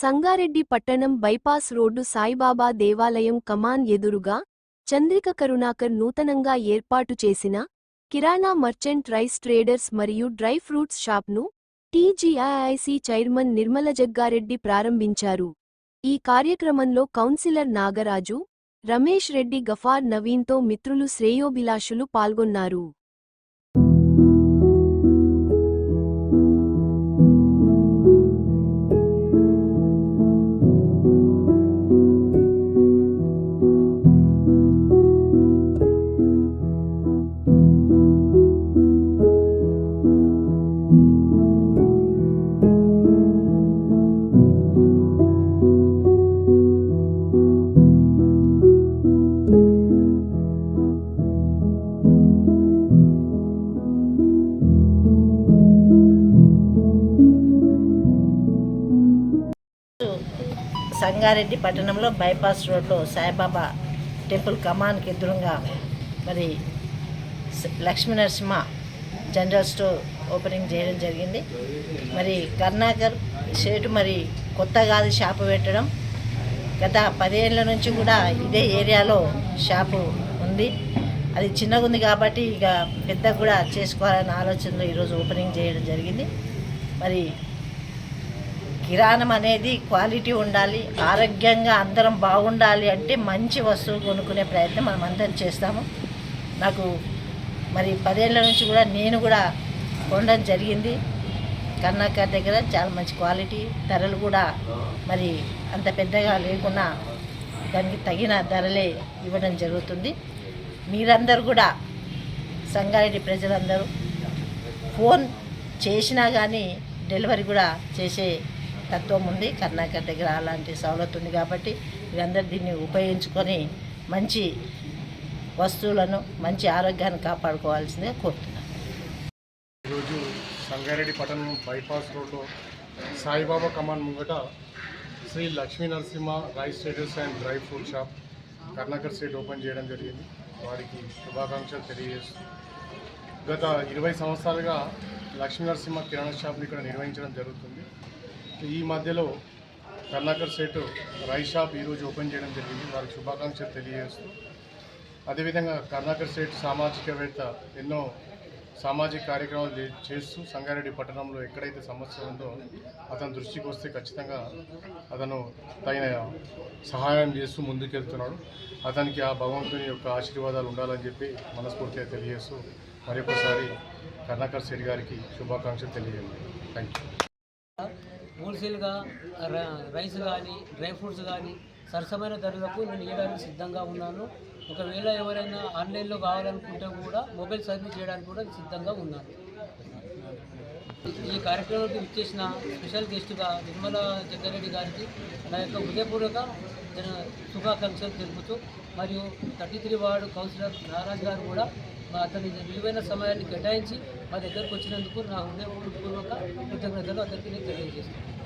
సంగారెడ్డి పట్టణం bypass road Saibaba దేవాలయం కమాన్ ఎదురుగా చంద్రిక కరుణాకర్ నూతనంగా ఏర్పాటు చేసిన కిరాణా మర్చెంట్ రైస్ ట్రేడర్స్ మరియు డ్రై ఫ్రూట్స్ షాప్ను టీజీఐఐసి చైర్మన్ నిర్మల జగ్గారెడ్డి ప్రారంభించారు. ఈ కార్యక్రమంలో కౌన్సిలర్ నాగరాజు రమేష్ రెడ్డి గఫార్ నవీన్తో మిత్రులు శ్రేయోభిలాషులు పాల్గొన్నారు. సంగారెడ్డి పట్టణంలో బైపాస్ రోడ్లో సాయిబాబా టెంపుల్ కమాన్కి ఎదురుగా మరి లక్ష్మీనరసింహ జనరల్ స్టోర్ ఓపెనింగ్ చేయడం జరిగింది. మరి కర్ణాకర్ షేటు మరి కొత్తగా షాపు పెట్టడం. గత పదేళ్ళ నుంచి కూడా ఇదే ఏరియాలో షాపు ఉంది. అది చిన్నగా ఉంది కాబట్టి ఇక పెద్ద కూడా చేసుకోవాలనే ఆలోచనలో ఈరోజు ఓపెనింగ్ చేయడం జరిగింది. మరి కిరాణం అనేది క్వాలిటీ ఉండాలి ఆరోగ్యంగా అందరం బాగుండాలి అంటే మంచి వస్తువులు కొనుక్కునే ప్రయత్నం మనం అందరం చేస్తాము. నాకు మరి పదేళ్ళ నుంచి కూడా నేను కూడా కొనడం జరిగింది. కర్ణాకర్ దగ్గర చాలా మంచి క్వాలిటీ ధరలు కూడా మరి అంత పెద్దగా లేకున్నా దానికి తగిన ధరలే ఇవ్వడం జరుగుతుంది. మీరందరూ కూడా సంగారెడ్డి ప్రజలందరూ ఫోన్ చేసినా కానీ డెలివరీ కూడా చేసే తత్వం ఉంది. కర్ణాకర్ దగ్గర అలాంటి సవలత్ ఉంది కాబట్టి మీరందరూ దీన్ని ఉపయోగించుకొని మంచి వస్తువులను మంచి ఆరోగ్యాన్ని కాపాడుకోవాల్సిందే కోరుతున్నాను. ఈరోజు సంగారెడ్డి పట్టణం బైపాస్ రోడ్లో సాయిబాబా కమాన్ ముంగట Shri Lakshmi Narasimha rice traders and dry fruit shop Karnakar street open చేయడం జరిగింది. వారికి శుభాకాంక్షలు తెలియజేస్తూ గత ఇరవై సంవత్సరాలుగా లక్ష్మీ నరసింహ కిరాణా షాప్ని ఇక్కడ నిర్వహించడం జరుగుతుంది. ఈ మధ్యలో కర్ణాకర్ సెట్ రైస్ షాప్ ఈరోజు ఓపెన్ చేయడం జరిగింది. వారికి శుభాకాంక్షలు తెలియజేస్తూ అదేవిధంగా కర్ణాకర్ సెట్ సామాజికవేత్త ఎన్నో సామాజిక కార్యక్రమాలు చే- చేస్తూ సంగారెడ్డి పట్టణంలో ఎక్కడైతే సమస్య ఉందో అతని దృష్టికి వస్తే ఖచ్చితంగా అతను తగిన సహాయం చేస్తూ ముందుకెళ్తున్నాడు. అతనికి ఆ భగవంతుని యొక్క ఆశీర్వాదాలు ఉండాలని చెప్పి మనస్ఫూర్తిగా తెలియజేస్తూ మరొకసారి కర్ణాకర్ స్టేట్ గారికి శుభాకాంక్షలు తెలియజేయండి. థ్యాంక్ యూ హోల్సేల్గా రైస్ కానీ డ్రై ఫ్రూట్స్ కానీ సరసమైన ధరలకు నేను ఇవ్వడానికి సిద్ధంగా ఉన్నాను. ఒకవేళ ఎవరైనా ఆన్లైన్లో కావాలనుకుంటే కూడా మొబైల్ సర్వీస్ చేయడానికి కూడా సిద్ధంగా ఉన్నాను. ఈ కార్యక్రమానికి ఇచ్చేసిన స్పెషల్ గెస్ట్గా నిర్మలా జగ్గారెడ్డి గారికి నా యొక్క హృదయపూర్వక శుభాకాంక్షలు తెలుపుతూ మరియు thirty three ward councillor Naraj garu కూడా అతని విలువైన సమయాన్ని కేటాయించి మా దగ్గరకు వచ్చినందుకు నా హృదయపూర్వక కృతజ్ఞతలు. అతనికి నేను తెలియజేస్తాను